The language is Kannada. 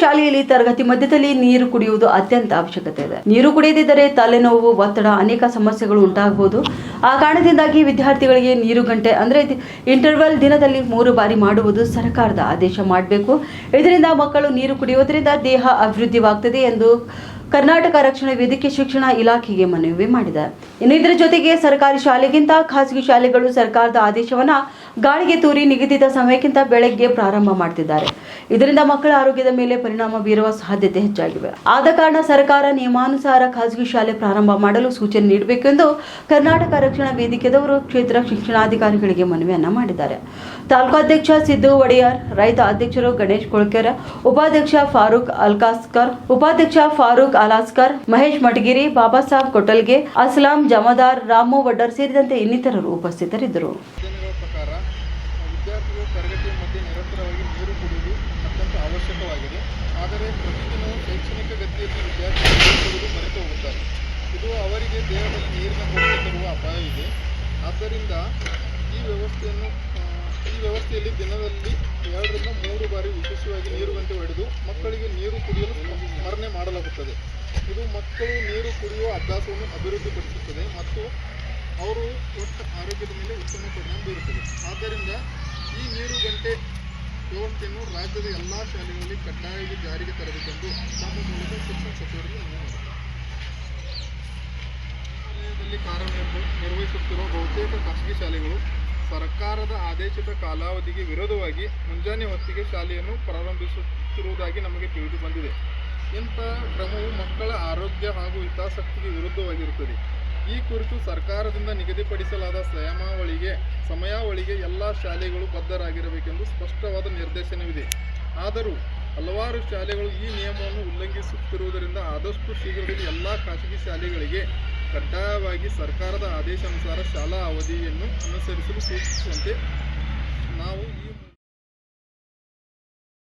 ಶಾಲೆಯಲ್ಲಿ ತರಗತಿ ಮಧ್ಯದಲ್ಲಿ ನೀರು ಕುಡಿಯುವುದು ಅತ್ಯಂತ ಅವಶ್ಯಕತೆ ಇದೆ. ನೀರು ಕುಡಿಯದಿದ್ದರೆ ತಲೆನೋವು, ಒತ್ತಡ, ಅನೇಕ ಸಮಸ್ಯೆಗಳು ಉಂಟಾಗಬಹುದು. ಆ ಕಾರಣದಿಂದಾಗಿ ವಿದ್ಯಾರ್ಥಿಗಳಿಗೆ ನೀರು ಗಂಟೆ ಅಂದ್ರೆ ಇಂಟರ್ವಲ್ ದಿನದಲ್ಲಿ ಮೂರು ಬಾರಿ ಮಾಡುವುದು ಸರ್ಕಾರದ ಆದೇಶ ಮಾಡಬೇಕು. ಇದರಿಂದ ಮಕ್ಕಳು ನೀರು ಕುಡಿಯುವುದರಿಂದ ದೇಹ ಅಭಿವೃದ್ಧಿವಾಗ್ತದೆ ಎಂದು ಕರ್ನಾಟಕ ರಕ್ಷಣಾ ವೇದಿಕೆ ಶಿಕ್ಷಣ ಇಲಾಖೆಗೆ ಮನವಿ ಮಾಡಿದೆ. ಇನ್ನು ಇದರ ಜೊತೆಗೆ ಸರ್ಕಾರಿ ಶಾಲೆಗಿಂತ ಖಾಸಗಿ ಶಾಲೆಗಳು ಸರ್ಕಾರದ ಆದೇಶವನ್ನ ಗಾಳಿಗೆ ತೂರಿ ನಿಗದಿತ ಸಮಯಕ್ಕಿಂತ ಬೆಳಗ್ಗೆ ಪ್ರಾರಂಭ ಮಾಡ್ತಿದ್ದಾರೆ. ಇದರಿಂದ ಮಕ್ಕಳ ಆರೋಗ್ಯದ ಮೇಲೆ ಪರಿಣಾಮ ಬೀರುವ ಸಾಧ್ಯತೆ ಹೆಚ್ಚಾಗಿವೆ. ಆದ ಕಾರಣ ಸರ್ಕಾರ ನಿಯಮಾನುಸಾರ ಖಾಸಗಿ ಶಾಲೆ ಪ್ರಾರಂಭ ಮಾಡಲು ಸೂಚನೆ ನೀಡಬೇಕೆಂದು ಕರ್ನಾಟಕ ರಕ್ಷಣಾ ವೇದಿಕೆದವರು ಕ್ಷೇತ್ರ ಶಿಕ್ಷಣಾಧಿಕಾರಿಗಳಿಗೆ ಮನವಿಯನ್ನ ಮಾಡಿದ್ದಾರೆ. ತಾಲೂಕಾಧ್ಯಕ್ಷ ಸಿದ್ದು ಒಡೆಯರ್, ರೈತ ಅಧ್ಯಕ್ಷರು ಗಣೇಶ್ ಕೊಳ್ಕೆರ, ಉಪಾಧ್ಯಕ್ಷ ಫಾರೂಕ್ ಅಲ್ಕಾಸ್ಕರ್, ಉಪಾಧ್ಯಕ್ಷ ಫಾರೂಕ್ ಅಲಾಸ್ಕರ್, ಮಹೇಶ್ ಮಟಗಿರಿ, ಬಾಬಾ ಸಾಹೇಬ್ ಕೊಟಲ್ಗೆ ಅಸ್ಲಾಂ ಜಮದಾರ್ ರಾಮು ವಡ್ಡರ್ ಸೇರಿದಂತೆ ಇನ್ನಿತರರು ಉಪಸ್ಥಿತರಿದ್ದರು. ತರಗತಿಯ ಮಧ್ಯೆ ನಿರಂತರವಾಗಿ ನೀರು ಅತ್ಯಂತ ಆದರೆ ಪ್ರತಿದಿನವೂ ಶೈಕ್ಷಣಿಕ ಗತಿಯಲ್ಲಿ ವಿದ್ಯಾರ್ಥಿಗಳು ಮರೆತು ಹೋಗುತ್ತಾರೆ. ಇದು ಅವರಿಗೆ ದೇಹದಲ್ಲಿ ನೀರಿನ ಕೊರತೆ ತರುವ ಅಪಾಯ ಇದೆ. ಆದ್ದರಿಂದ ಈ ವ್ಯವಸ್ಥೆಯನ್ನು ಈ ವ್ಯವಸ್ಥೆಯಲ್ಲಿ ದಿನದಲ್ಲಿ ಎರಡರಿಂದ ಮೂರು ಬಾರಿ ವಿಶೇಷವಾಗಿ ನೀರು ಗಂಟೆ ಹೊಡೆದು ಮಕ್ಕಳಿಗೆ ನೀರು ಕುಡಿಯಲು ಸ್ಮರಣೆ ಮಾಡಲಾಗುತ್ತದೆ. ಇದು ಮಕ್ಕಳು ನೀರು ಕುಡಿಯುವ ಅಭ್ಯಾಸವನ್ನು ಅಭಿವೃದ್ಧಿಪಡಿಸುತ್ತದೆ ಮತ್ತು ಅವರು ಒಟ್ಟು ಆರೋಗ್ಯದ ಮೇಲೆ ಉತ್ತಮ ಪರಿಣಾಮ ಬೀರುತ್ತದೆ. ಆದ್ದರಿಂದ ಈ ನೀರು ಗಂಟೆ ವ್ಯವಸ್ಥೆಯನ್ನು ರಾಜ್ಯದ ಎಲ್ಲ ಶಾಲೆಗಳಲ್ಲಿ ಕಡ್ಡಾಯವಾಗಿ ಜಾರಿಗೆ ತರಬೇಕೆಂದು ತಮ್ಮ ಮೂಲಕ ಶಿಕ್ಷಣ ಸಚಿವರಿಗೆ ವಲಯದಲ್ಲಿ ಕಾರ್ಯನಿರ್ವ ನಿರ್ವಹಿಸುತ್ತಿರುವ ಬಹುತೇಕ ಖಾಸಗಿ ಶಾಲೆಗಳು ಸರ್ಕಾರದ ಆದೇಶಿತ ಕಾಲಾವಧಿಗೆ ವಿರೋಧವಾಗಿ ಮುಂಜಾನೆ ಹೊತ್ತಿಗೆ ಶಾಲೆಯನ್ನು ಪ್ರಾರಂಭಿಸುತ್ತಿರುವುದಾಗಿ ನಮಗೆ ತಿಳಿದು ಬಂದಿದೆ. ಇಂಥ ಕ್ರಮವು ಮಕ್ಕಳ ಆರೋಗ್ಯ ಹಾಗೂ ಹಿತಾಸಕ್ತಿಗೆ ವಿರುದ್ಧವಾಗಿರುತ್ತದೆ. ಈ ಕುರಿತು ಸರ್ಕಾರದಿಂದ ನಿಗದಿಪಡಿಸಲಾದ ಸಮಯಾವಳಿಗೆ ಸಮಯಾವಳಿಗೆ ಎಲ್ಲ ಶಾಲೆಗಳು ಬದ್ಧರಾಗಿರಬೇಕೆಂದು ಸ್ಪಷ್ಟವಾದ ನಿರ್ದೇಶನವಿದೆ. ಆದರೂ ಹಲವಾರು ಶಾಲೆಗಳು ಈ ನಿಯಮವನ್ನು ಉಲ್ಲಂಘಿಸುತ್ತಿರುವುದರಿಂದ ಆದಷ್ಟು ಶೀಘ್ರದಲ್ಲಿ ಎಲ್ಲ ಖಾಸಗಿ ಶಾಲೆಗಳಿಗೆ ಕಡ್ಡಾಯವಾಗಿ ಸರ್ಕಾರದ ಆದೇಶಾನುಸಾರ ಶಾಲಾ ಅವಧಿಯನ್ನು ಅನುಸರಿಸಲು ಸೂಚಿಸುವಂತೆ ನಾವು ಈ